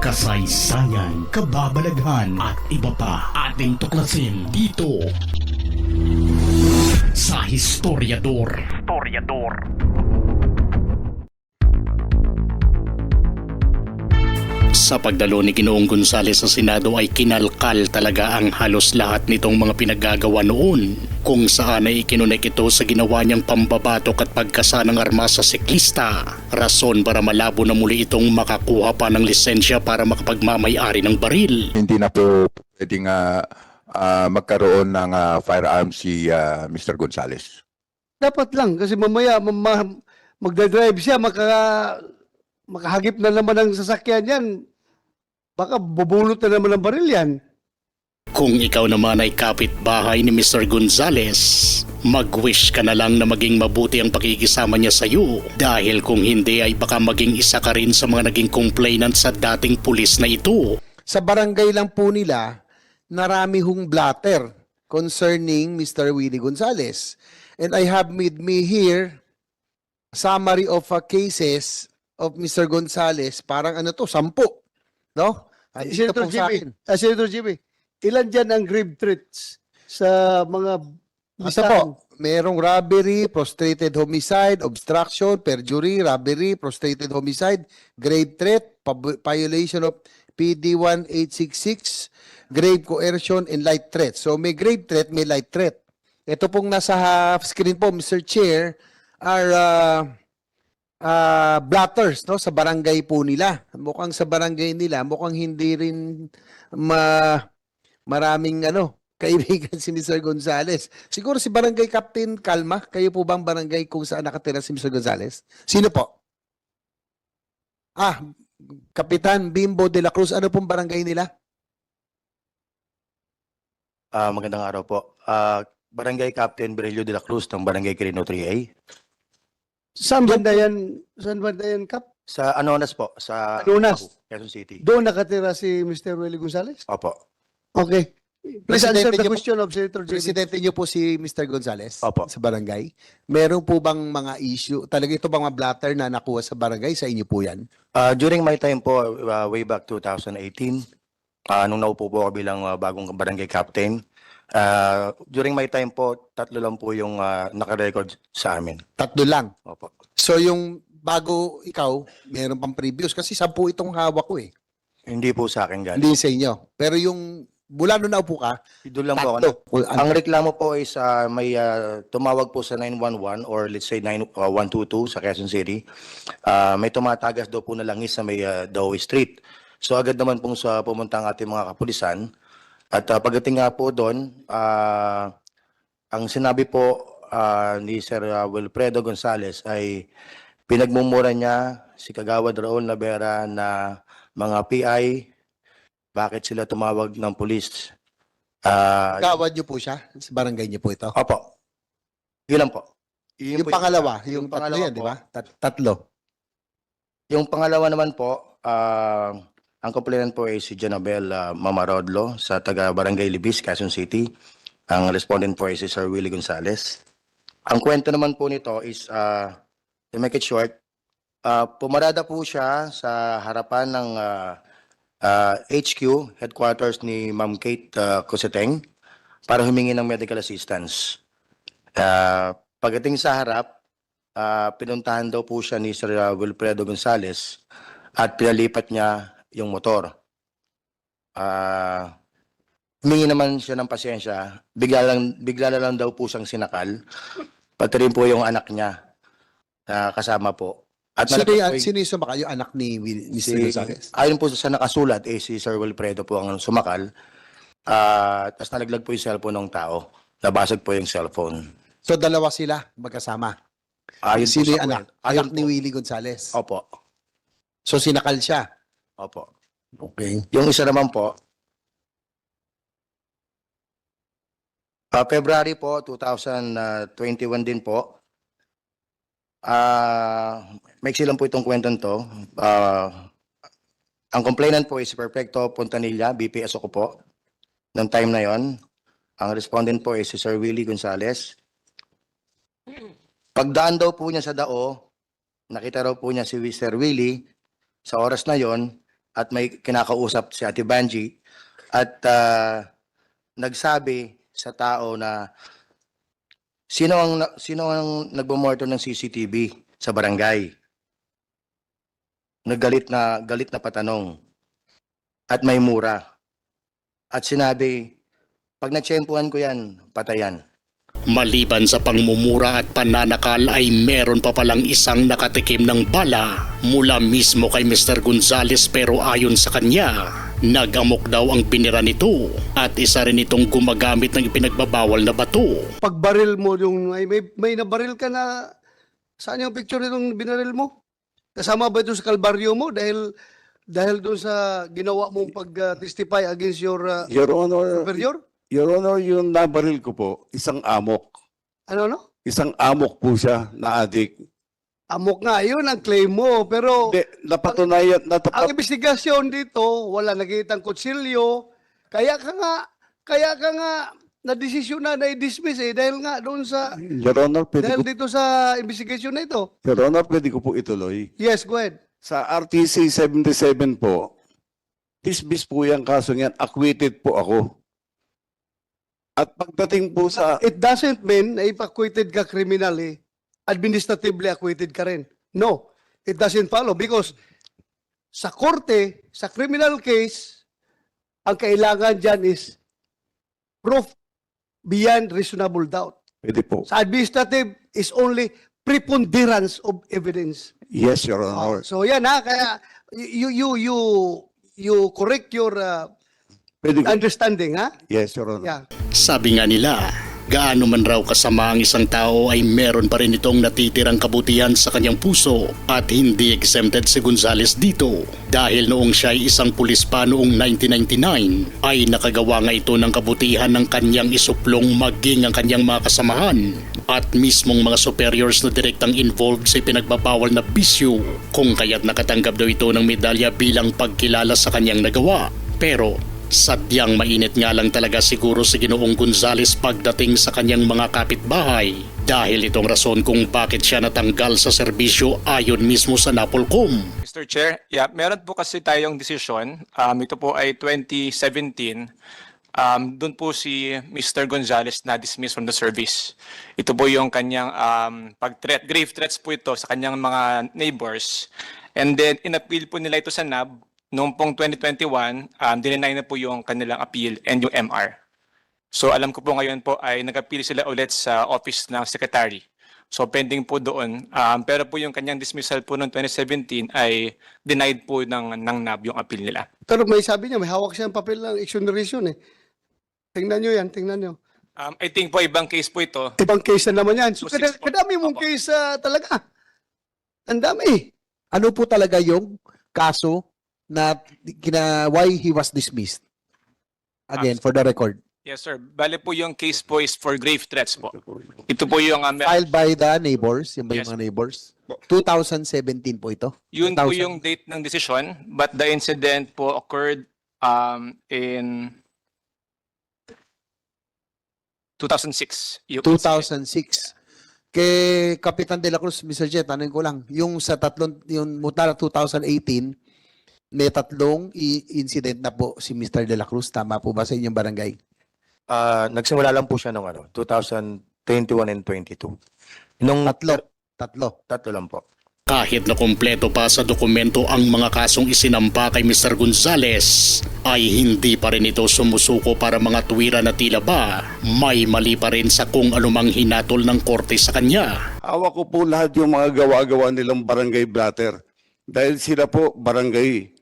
kasaysayan, kababalaghan at iba pa ating tuklasin dito sa Historiador. Historiador. Sa pagdalo ni Ginoong Gonzales sa Senado ay kinalkal talaga ang halos lahat nitong mga pinaggagawa noon kung saan ay ikinunek ito sa ginawa niyang pambabatok at pagkasa ng armas sa siklista. Rason para malabo na muli itong makakuha pa ng lisensya para makapagmamayari ng baril. hindi na po pwedeng ah, ah, magkaroon ng ah, firearm si ah, Mr. Gonzales. Dapat lang kasi mamaya mama, magdadrive siya maka makahagip na naman ng sasakyan yan. Baka bubulot na naman ng baril yan. Kung ikaw naman ay kapitbahay ni Mr. Gonzales, mag-wish ka na lang na maging mabuti ang pakikisama niya sa iyo dahil kung hindi ay baka maging isa ka rin sa mga naging complainant sa dating pulis na ito. sa barangay lang po nila, narami hong blatter concerning Mr. Willie Gonzales. And I have with me here summary of uh, cases of Mr. Gonzales. Parang ano to, sampu. No? Ay, ito Senator po sa Jimmy, akin. ah, Senator Jimmy, ilan dyan ang grave threats sa mga Ito po, merong robbery, prostrated homicide, obstruction, perjury, robbery, prostrated homicide, grave threat, violation of PD 1866, grave coercion, and light threat. So may grave threat, may light threat. Ito pong nasa half screen po, Mr. Chair, are uh, uh, blatters no, sa barangay po nila. Mukhang sa barangay nila, mukhang hindi rin ma maraming ano, kaibigan si Mr. Gonzales. Siguro si Barangay Captain Kalma, kayo po bang barangay kung saan nakatira si Mr. Gonzales? Sino po? Ah, Kapitan Bimbo de la Cruz, ano pong barangay nila? Ah, magandang araw po. Ah, Barangay Captain Berelio de la Cruz ng Barangay Quirino 3A. Saan banda yan? Saan banda yan, Kap? Sa Anonas po, sa Anonas. Quezon City. Doon nakatira si Mr. Willie Gonzales? Opo. Okay. Please answer the question of Senator Jimmy. Presidente niyo po si Mr. Gonzales Opo. sa barangay. Meron po bang mga issue, talaga ito bang mga blatter na nakuha sa barangay? Sa inyo po yan? Ah, during my time po, ah, way back 2018, ah, nung naupo po ako bilang ah, bagong barangay captain, ah, during my time po, tatlo lang po yung ah, nakarecord sa amin. Tatlo lang. Opo. So yung bago ikaw, meron pang previous kasi sampu itong hawak ko eh. Hindi po sa akin galing. Hindi sa inyo. Pero yung mula nung naupo ka, Doon lang po ako. tatlo. Kung ano- Ang reklamo po is ah, may ah, tumawag po sa 911 or let's say 9, ah, 122 sa Quezon City. Ah, may tumatagas daw po na langis sa may uh, Dawei Street. So agad naman pong sa pumunta ang ating mga kapulisan. At ah, pagdating nga po doon, ah, ang sinabi po ah, ni Sir ah, Wilfredo Gonzales ay pinagmumura niya si Kagawad Raul Navera na mga PI, bakit sila tumawag ng pulis? Ah, Gawad niyo po siya? Sa barangay niyo po ito? Opo. Yun lang po. Yun Yung po pangalawa, yung yung, tatlo pangalawa yan, di po. ba? Tat- tatlo. Yung pangalawa naman po, ah, ang complainant po ay si Janabel ah, Mamarodlo sa taga Barangay Libis, Quezon City. Ang respondent po ay si Sir Willie Gonzales. Ang kwento naman po nito is, uh, to make it short, ah, pumarada po siya sa harapan ng ah, ah, HQ, headquarters ni Ma'am Kate uh, Coseteng, para humingi ng medical assistance. Ah, pagdating sa harap, ah, pinuntahan daw po siya ni Sir ah, Wilfredo Gonzales at pinalipat niya yung motor. Ah, humingi naman siya ng pasensya. Bigla lang, bigla lang daw po siyang sinakal. Pati rin po yung anak niya na kasama po. At Sino, yung, sino yung sumakay? Yung anak ni Mr. si, Gonzales? ayon po sa nakasulat, eh, si Sir Wilfredo po ang sumakal. Ah, tapos nalaglag po yung cellphone ng tao. Nabasag po yung cellphone. So dalawa sila magkasama. Ayon Sino yung anak? Ayon Anak ni po. Willie Gonzales. Opo. So sinakal siya. Opo. Okay. Yung isa naman po, ah, February po, 2021 din po. Ah, maiksi lang po itong kwentong to. Ah, ang complainant po is Perfecto Pontanilla, BPS ako po. Noong time na yon, ang respondent po is si Sir Willie Gonzales. Pagdaan daw po niya sa dao, nakita raw po niya si Sir Willie. Sa oras na yon, at may kinakausap si Ate Banji at ah, nagsabi sa tao na sino ang sino ang nagbomonitor ng CCTV sa barangay. Naggalit na galit na patanong at may mura. At sinabi, pag natsyempuhan ko yan, patayan. Maliban sa pangmumura at pananakal ay meron pa palang isang nakatikim ng bala mula mismo kay Mr. Gonzales pero ayon sa kanya, nagamok daw ang binira nito at isa rin itong gumagamit ng ipinagbabawal na bato. Pag baril mo yung, may, may, may nabaril ka na, saan yung picture nitong binaril mo? Kasama ba ito sa kalbaryo mo? Dahil, dahil doon sa ginawa mong pag-testify against your uh, Your Honor, superior? Your Honor, yung nabaril ko po, isang amok. Ano, no? Isang amok po siya na adik. Amok nga, yun ang claim mo. Pero Hindi, napatunayan, ang natapat, investigasyon dito, wala nakitang kutsilyo. Kaya ka nga, kaya ka nga na-desisyon na na-dismiss eh. Dahil nga doon sa, Your Honor, pwede dahil ko, dito sa investigation na ito. Your Honor, pwede ko po ituloy. Yes, go ahead. Sa RTC 77 po, dismiss po yung kaso yan, acquitted po ako. At pagdating po sa, It doesn't mean na if acquitted ka criminally, administratively acquitted ka rin. No, it doesn't follow because sa korte, sa criminal case, ang kailangan dyan is proof beyond reasonable doubt. pwede po. Sa administrative is only preponderance of evidence. Yes, Your Honor. so yan ha, kaya you you you you correct your uh, Pwede ko, understanding ha? yes, Your Honor. Yeah. Sabi nga nila, gaano man raw kasama ang isang tao ay meron pa rin itong natitirang kabutihan sa kanyang puso at hindi exempted si Gonzales dito dahil noong siya ay isang pulis pa noong 1999 ay nakagawa nga ito ng kabutihan ng kanyang isuplong maging ang kanyang mga kasamahan at mismong mga superiors na direktang involved sa pinagbabawal na bisyo kung kaya't nakatanggap daw ito ng medalya bilang pagkilala sa kanyang nagawa. Pero Sadyang mainit nga lang talaga siguro si Ginoong Gonzales pagdating sa kanyang mga kapitbahay dahil itong rason kung bakit siya natanggal sa serbisyo ayon mismo sa Napolcom. Mr. Chair, yeah, meron po kasi tayong desisyon. Um, ito po ay 2017. Um, doon po si Mr. Gonzales na dismissed from the service. Ito po yung kanyang um, pag-threat, grave threats po ito sa kanyang mga neighbors. And then, in-appeal po nila ito sa NAB. Noong pong 2021, um, dinenay na po yung kanilang appeal and yung MR. So alam ko po ngayon po ay nag-appeal sila ulit sa office ng secretary. So pending po doon. Um, pero po yung kanyang dismissal po noong 2017 ay denied po ng, ng NAB yung appeal nila. Pero may sabi niya, may hawak siyang papel ng exoneration eh. Tingnan niyo yan, tingnan niyo. Um, I think po ibang case po ito. Ibang case na naman yan. So, kada, kadami mong Opo. case ah, talaga. Ang dami. Ano po talaga yung kaso na kina why he was dismissed? Again, for the record. Yes sir. Bale po yung case po is for grave threats po. Ito po yung um, Filed by the neighbors, yung ba yung Yes. mga neighbors? 2017 po ito. yun po 2000. yung date ng decision but the incident po occurred um, in 2006. Yung incident. 2006. Kay Kapitan De La Cruz, Mr. Jet, tanong ko lang, yung sa tatlong, yung mula 2018, may tatlong incident na po si Mr. De La Cruz. Tama po ba sa inyong barangay? Ah, nagsimula lang po siya noong ano, 2021 and 22. Nung Tatlo. Tatlo. tatlo lang po. Kahit na kumpleto pa sa dokumento ang mga kasong isinampa kay Mr. Gonzales, ay hindi pa rin ito sumusuko para mga tuwira na tila ba may mali pa rin sa kung anumang hinatol ng korte sa kanya. Hawak ko po lahat yung mga gawa-gawa nilang barangay blatter. Dahil sila po barangay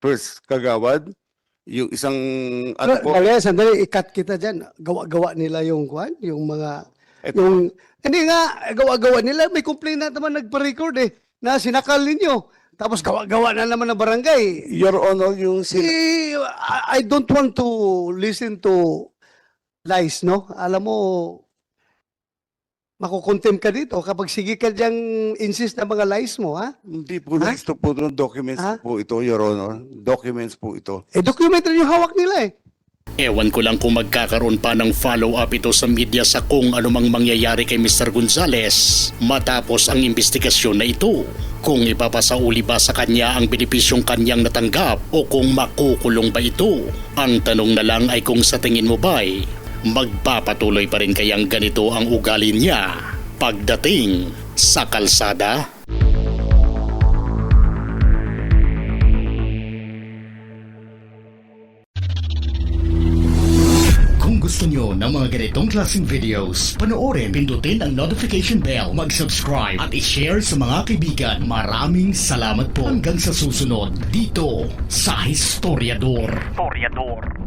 first kagawad, yung isang ano po, Dali, sandali, ikat kita dyan. Gawa-gawa nila yung kwan, yung mga, Eto. yung, hindi nga, gawa-gawa nila. May complaint na naman nagpa-record eh, na sinakal ninyo. Tapos gawa-gawa na naman ng barangay. Your Honor, yung sin- Eh, I, I don't want to listen to lies, no? Alam mo, makukontem ka dito kapag sige ka diyang insist na mga lies mo, ha? hindi po Ha? listo po ng documents Ha? po ito, Your Honor. Documents po ito. Eh, documentary yung hawak nila eh. Ewan ko lang kung magkakaroon pa ng follow-up ito sa media sa kung anumang mangyayari kay Mr. Gonzales matapos ang investigasyon na ito. Kung ipapasauli ba sa kanya ang benepisyong kanyang natanggap o kung makukulong ba ito? Ang tanong na lang ay kung sa tingin mo ba'y magpapatuloy pa rin kayang ganito ang ugali niya pagdating sa kalsada? Kung gusto nyo ng mga ganitong klaseng videos, panoorin, pindutin ang notification bell, mag-subscribe at i-share sa mga kaibigan. Maraming salamat po hanggang sa susunod dito sa Historiador. Historiador.